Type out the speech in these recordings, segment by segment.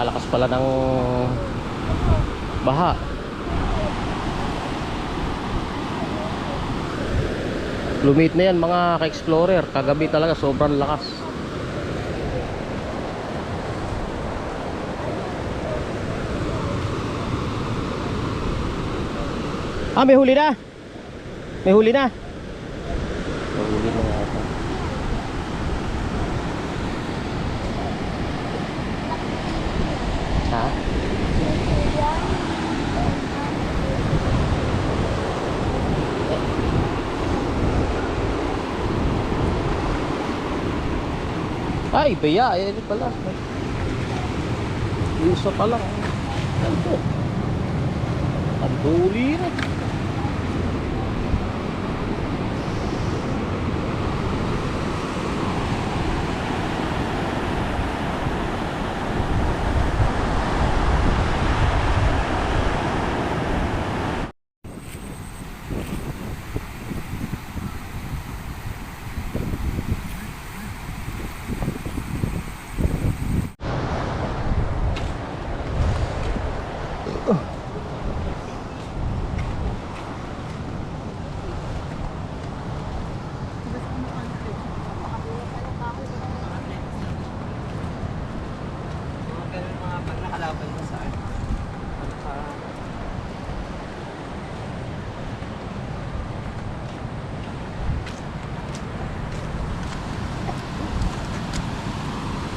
napakalakas pala ng baha. Lumit na yan mga ka-explorer. Kagabi talaga sobrang lakas. Ah may huli na. May huli na may huli na yata ha Ay, baya. Eh, ano pala. Isa pa lang. Ano to? Ang duli. Mga ganun mga pag nakalaban mo sa ano. Pagka...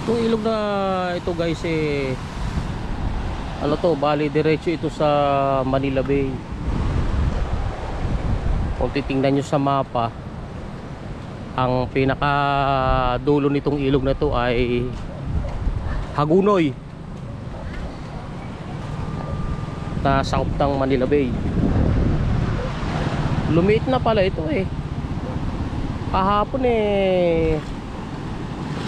Itong ilog na ito guys eh ano to, bali diretso ito sa Manila Bay. Kung titingnan nyo sa mapa, ang pinaka dulo nitong ilog na to ay Hagunoy. Na sakop Manila Bay. Lumiit na pala ito eh. Kahapon eh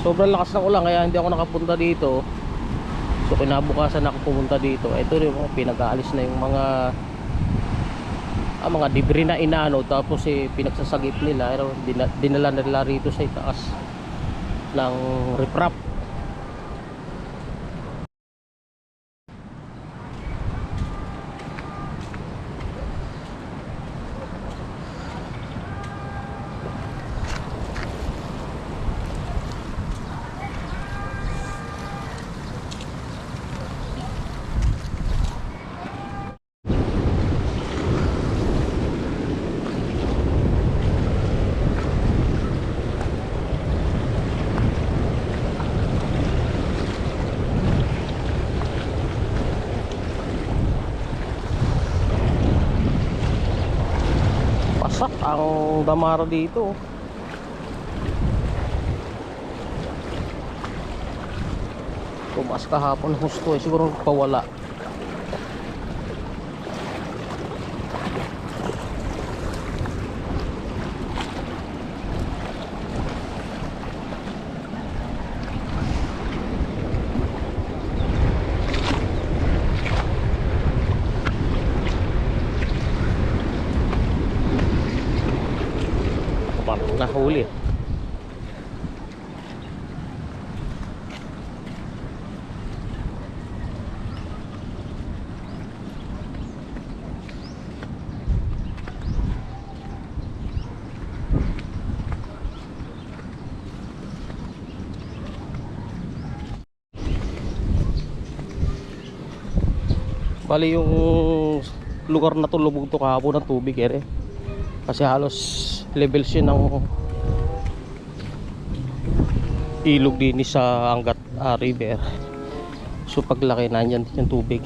sobrang lakas ng ulan kaya hindi ako nakapunta dito. So kinabukasan ako pumunta dito. Ito rin mga pinag-aalis na yung mga ah, mga debris na inaano tapos eh pinagsasagip nila. Pero dina, dinala nila rito sa itaas ng riprap pasak ang damara dito. Tumas kahapon husto eh. Siguro pawala parang nahuli Bali yung lugar na to lubog to kahapon ng tubig eh. Kasi halos levels yun ng ilog din sa Angat ah, River. So paglaki na yan yung tubig.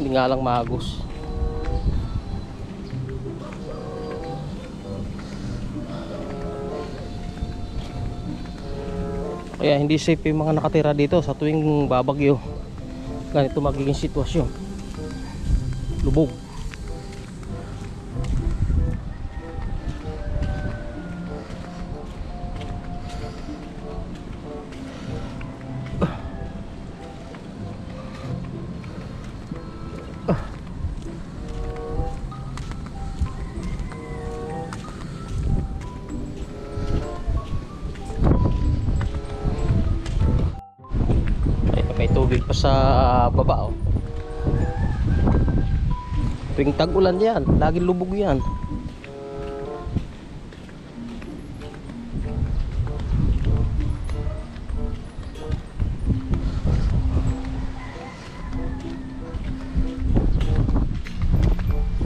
Hindi nga lang maagos. Kaya hindi safe yung mga nakatira dito sa tuwing babagyo. Ganito magiging sitwasyon. Lubog. Tubig pa sa baba oh. Tuwing tag-ulan yan, laging lubog yan.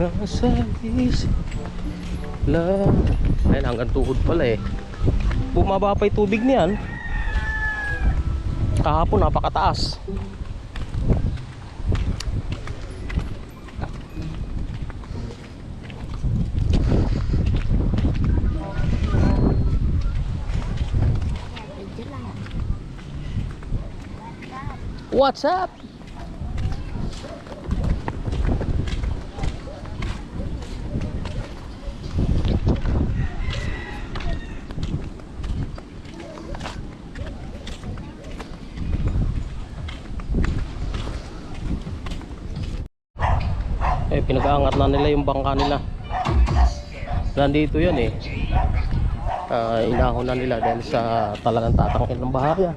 Nasa isip lang. Ayun, hanggang tuhod pala eh. Bumaba pa yung tubig niyan. Kahapon napakataas. What's up? Pinag-aangat na nila yung bangka nila. Nandito yan eh. Ah, inahon na nila dahil sa talagang tatangkin ng bahaya.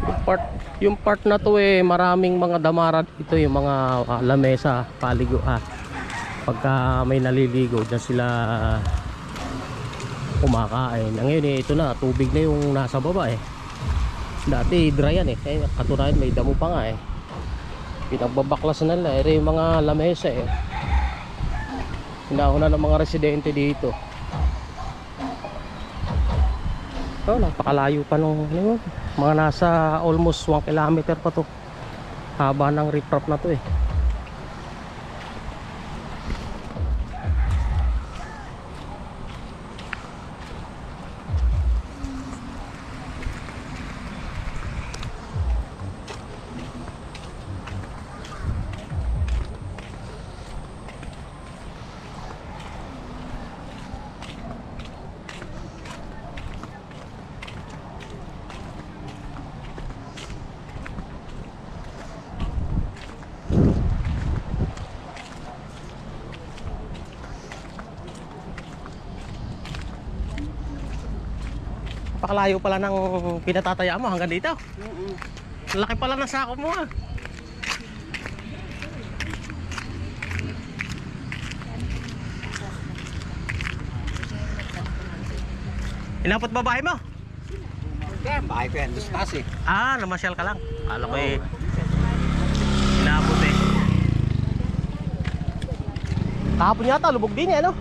Yung part, yung part na to eh, maraming mga damara dito, yung mga ah, lamesa, paligo ah. Pagka may naliligo, dyan sila kumakain. Ngayon eh, ito na, tubig na yung nasa baba eh. Dati dry yan eh. eh katunayan may damo pa nga eh. Pinagbabaklas na nila. Eh, yung mga lamesa eh. Hinahon na ng mga residente dito. Oh, napakalayo pa nung ano mga nasa almost 1 kilometer pa to. Haba ng riprap na to eh. Napakalayo pala ng pinatataya mo hanggang dito. Laki pala ng sako mo ah. Inapot babae mo? Kaya, bahay ko yan. Dustas eh. Ah, namasyal ka lang. Kala ko eh. Inabot eh. Kahapon yata, lubog din eh, ano?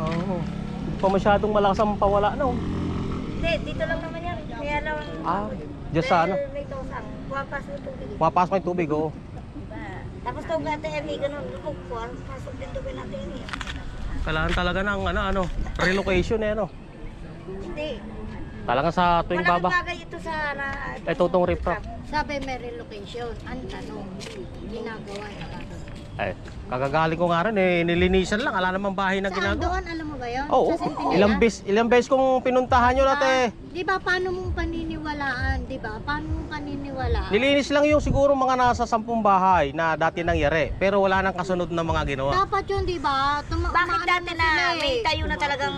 Oo. Hindi pa masyadong malakas ang pawala, no? Hindi, dito lang naman yan. Kaya lang, Ah, Diyos sa ano? may tosang. Wapas ng tubig. Mapasok yung tubig, oo. Diba? Tapos tawag natin, Emi, ganun, lubog ko. Pasok din tubig natin, Emi. Kailangan talaga ng ano, ano, relocation eh, ano? Hindi. Talaga sa tuwing Malaking baba. bagay ito sa... Na, Ito tong riprap. Sabi may relocation. Ang tanong, ginagawa na Ay, kagagaling ko nga rin eh, nilinisan lang. Ala namang bahay na Saan ginagawa. doon? Alam mo ba yun? Oo, Sa Centinela? ilang bes, ilang bes kong pinuntahan nyo natin. Di ba, paano mong paniniwalaan? Di ba? Paano mong paniniwalaan? Nilinis lang yung siguro mga nasa sampung bahay na dati nangyari. Pero wala nang kasunod na mga ginawa. Dapat yun, di ba? Tuma- Bakit umaano dati na sila eh. may tayo na talagang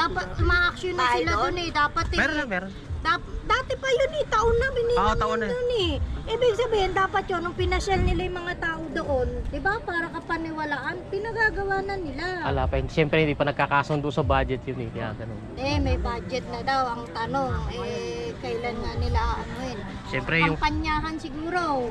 Dapat uma-action na sila doon? eh. Dapat eh. Meron na, meron. Dap- dati pa yun eh, taon na binigyan Oo, taon na. yun eh. Ibig sabihin, dapat yun, nung pinasyal nila yung mga tao doon, di ba, para kapaniwalaan, pinagagawa na nila. Ala pa, siyempre hindi pa nagkakasundo sa budget yun eh. Kaya ganun. Eh, may budget na daw. Ang tanong, eh, kailan nga nila ano yun? Siyempre yung Kampanyahan siguro.